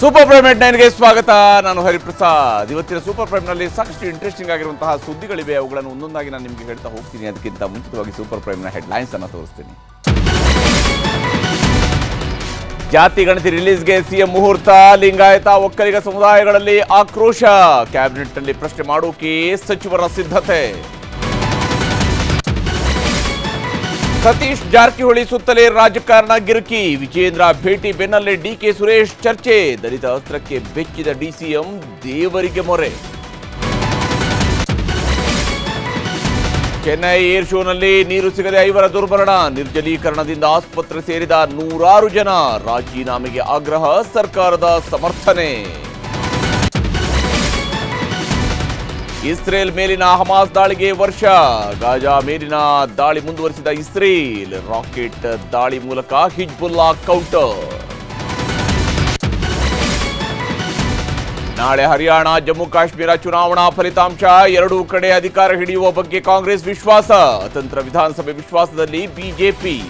Super prime head ನೈನ್ಗೆ ಸ್ವಾಗತ. ನಾನು ಹರಿಪ್ರಸಾದ್ ಇವತ್ತಿನ ಸೂಪರ್ ಪ್ರೈಮ್ನಲ್ಲಿ ಸಾಕಷ್ಟು ಇಂಟ್ರೆಸ್ಟಿಂಗ್ ಆಗಿರುವಂತಹ ಸುದ್ದಿಗಳಿವೆ. ಅವುಗಳನ್ನು ಒಂದೊಂದಾಗಿ ನಾನು ನಿಮಗೆ ಹೇಳ್ತಾ ಹೋಗ್ತೀನಿ. ಅದಕ್ಕಿಂತ ಮುಂಚಿತವಾಗಿ ಸೂಪರ್ ಪ್ರೈಮ್ನ ಹೆಡ್ಲೈನ್ಸ್ ಅನ್ನು ತೋರಿಸ್ತೀನಿ. ಜಾತಿ ಗಣತಿ ರಿಲೀಸ್ಗೆ ಸಿಎಂ ಮುಹೂರ್ತ. ಲಿಂಗಾಯತ ಒಕ್ಕಲಿಗ ಸಮುದಾಯಗಳಲ್ಲಿ ಆಕ್ರೋಶ. ಕ್ಯಾಬಿನೆಟ್ನಲ್ಲಿ ಪ್ರಶ್ನೆ ಮಾಡೋಕೆ ಸಚಿವರ ಸಿದ್ಧತೆ. ಸತೀಶ್ ಜಾರಕಿಹೊಳಿ ಸುತ್ತಲೇ ರಾಜಕಾರಣ ಗಿರುಕಿ. ವಿಜೇಂದ್ರ ಭೇಟಿ ಬೆನ್ನಲ್ಲೇ ಡಿಕೆ ಸುರೇಶ್ ಚರ್ಚೆ. ದಲಿತ ಅಸ್ತ್ರಕ್ಕೆ ಬೆಚ್ಚಿದ ಡಿಸಿಎಂ ದೇವರಿಗೆ ಮೊರೆ. ಚೆನ್ನೈ ಏರ್ ಶೋನಲ್ಲಿ ನೀರು ಸಿಗದೆ ಐವರ ದುರ್ಮರಣ. ನಿರ್ಜಲೀಕರಣದಿಂದ ಆಸ್ಪತ್ರೆ ಸೇರಿದ ನೂರಾರು ಜನ ರಾಜೀನಾಮೆಗೆ ಆಗ್ರಹ ಸರ್ಕಾರದ ಸಮರ್ಥನೆ. ಇಸ್ರೇಲ್ ಮೇಲಿನ ಹಮಾಸ್ ದಾಳಿಗೆ ವರ್ಷ. ಗಾಜಾ ಮೇಲಿನ ದಾಳಿ ಮುಂದುವರಿಸಿದ ಇಸ್ರೇಲ್. ರಾಕೆಟ್ ದಾಳಿ ಮೂಲಕ ಹಿಜ್ಬುಲ್ಲಾ ಕೌಂಟರ್. ನಾಳೆ ಹರಿಯಾಣ, ಜಮ್ಮು ಕಾಶ್ಮೀರ ಚುನಾವಣಾ ಫಲಿತಾಂಶ. ಎರಡೂ ಕಡೆ ಅಧಿಕಾರ ಹಿಡಿಯುವ ಬಗ್ಗೆ ಕಾಂಗ್ರೆಸ್ ವಿಶ್ವಾಸ. ಅತಂತ್ರ ವಿಧಾನಸಭೆ ವಿಶ್ವಾಸದಲ್ಲಿ ಬಿಜೆಪಿ.